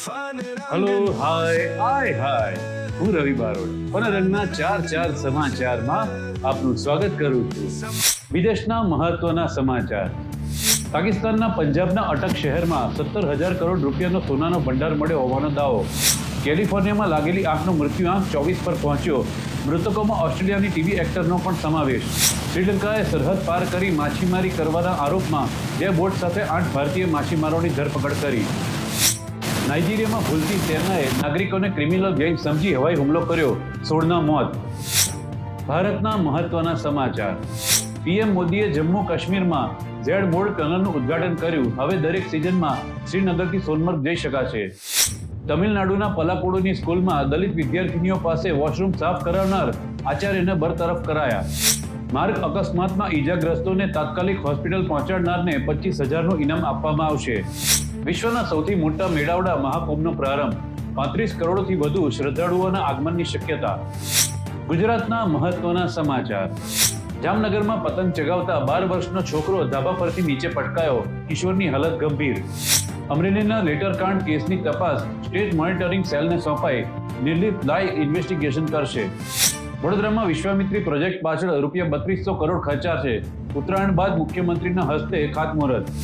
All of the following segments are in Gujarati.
હલો હાય હાય હાય હું રવિ બારોટ. પનરંગના ચાર ચાર સમાચારમાં આપનું સ્વાગત કરું છું. વિદેશના મહત્વના સમાચાર. પાકિસ્તાનના પંજાબના અટક શહેરમાં સત્તર હજાર કરોડ રૂપિયાનો સોનાનો ભંડાર મળ્યો હોવાનો દાવો. કેલિફોર્નિયામાં લાગેલી આંખનો મૃત્યુઆંક ચોવીસ પર પહોંચ્યો. મૃતકોમાં ઓસ્ટ્રેલિયાની ટીવી એક્ટરનો પણ સમાવેશ. શ્રીલંકાએ સરહદ પાર કરી માછીમારી કરવાના આરોપમાં બે બોટ સાથે આઠ ભારતીય માછીમારોની ધરપકડ કરી. નાઇજીરિયામાં ભૂલતી સેનાએ નાગરિકોને ક્રિમિનલ ગેંગ સમજી હવાઈ હુમલો કર્યો. સોળના મોત. ભારતના મહત્વના સમાચાર. પીએમ મોદીએ જમ્મુ કાશ્મીરમાં ઝેડ મોડ ટનલનું ઉદ્ઘાટન કર્યું. હવે દરેક સિઝનમાં શ્રીનગરથી સોનમર્ગ જઈ શકાશે. તમિલનાડુના પલાકોડુની સ્કૂલમાં દલિત વિદ્યાર્થીનીઓ પાસે વોશરૂમ સાફ કરાવનાર આચાર્યને બરતરફ કરાયા. માર્ગ અકસ્માતમાં ઈજાગ્રસ્તોને તાત્કાલિક હોસ્પિટલ પહોંચાડનારને પચીસ હજારનું ઇનામ આપવામાં આવશે. વિશ્વના સૌથી મોટા મેળાવડા મહાકુંભનો પ્રારંભ પાંત્રીસ કરોડથી વધુ શ્રદ્ધાળુઓના આગમનની શક્યતા. ગુજરાતના મહત્વના સમાચાર. જામનગરમાં પતંગ ચગાવતા બાર વર્ષનો છોકરો ધાબા પરથી નીચે પટકાયો. કિશોરની હાલત ગંભીર. અમરેલીના લેટરકાંડ કેસની તપાસ સ્ટેટ મોનિટરિંગ સેલને સોંપાઈ. નિર્લિપ્ત લાઈ ઇન્વેસ્ટિગેશન કરશે. વડોદરામાં વિશ્વામિત્રી પ્રોજેક્ટ પાછળ રૂપિયા બત્રીસો કરોડ ખર્ચા છે ઉત્તરાયણ બાદ મુખ્યમંત્રીના હસ્તે ખાતમુહૂર્ત.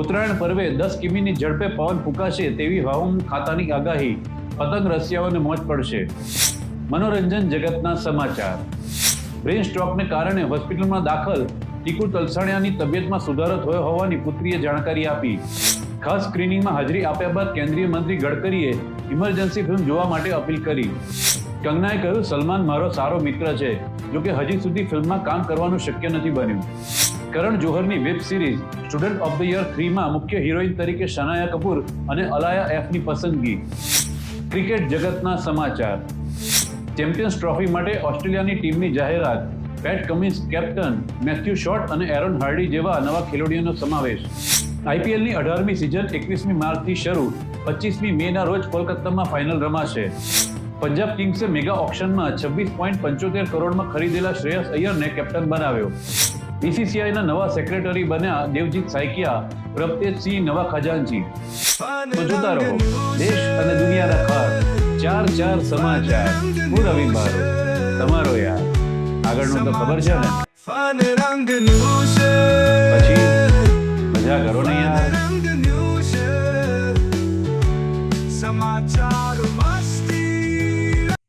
ઉત્તરાયણ પર્વે દસ કિમીની ઝડપે પવન ફૂંકાશે તેવી હવામાન ખાતાની આગાહી. પતંગ રસિયાઓને મોજ પડશે. મનોરંજન જગતના સમાચાર. બ્રેન સ્ટ્રોકને કારણે હોસ્પિટલમાં દાખલ ટીકુ તલસાણિયાની તબિયતમાં સુધારો થયો હોવાની પુત્રીએ જાણકારી આપી. ખાસ સ્ક્રીનિંગમાં હાજરી આપ્યા બાદ કેન્દ્રીય મંત્રી ગડકરીએ ઇમરજન્સી ફિલ્મ જોવા માટે અપીલ કરી. કંગનાએ કહ્યું, સલમાન મારો સારો મિત્ર છે જોકે હજી સુધી ફિલ્મમાં કામ કરવાનું શક્ય નથી બન્યું. Karan જોહરની web series student of the year થ્રીમાં મુખ્ય હિરોઈન તરીકે શનાયા કપૂર અને અલાયા એફની પસંદગી. ક્રિકેટ જગતના સમાચાર. ચેમ્પિયન્સ ટ્રોફી માટે ઓસ્ટ્રેલિયાની ટીમની જાહેરાત. Pat Cummins captain Matthew Short અને એરોન હાર્ડી જેવા નવા ખેલાડીઓનો સમાવેશ. આઈપીએલની અઢારમી સિઝન એકવીસમી માર્ચથી શરૂ પચીસમી મેના રોજ કોલકાતામાં ફાઇનલ રમાશે. પંજાબ કિંગ્સે મેગા ઓક્શનમાં છવ્વીસ પોઈન્ટ પંચોતેર કરોડમાં ખરીદેલા શ્રેયસ અય્યરને કેપ્ટન બનાવ્યો. બીસીસીઆઈના નવા સેક્રેટરી બન્યા દેવજીત સાઇકિયા પ્રભતેજસિંહ નવા ખજાનજી તો જોતા રહો દેશ અને દુનિયાના ખાસ ચાર ચાર સમાચાર. હું રવિ તમારો યાર. આગળનું તો ખબર છે ને? પછી મજા કરો ને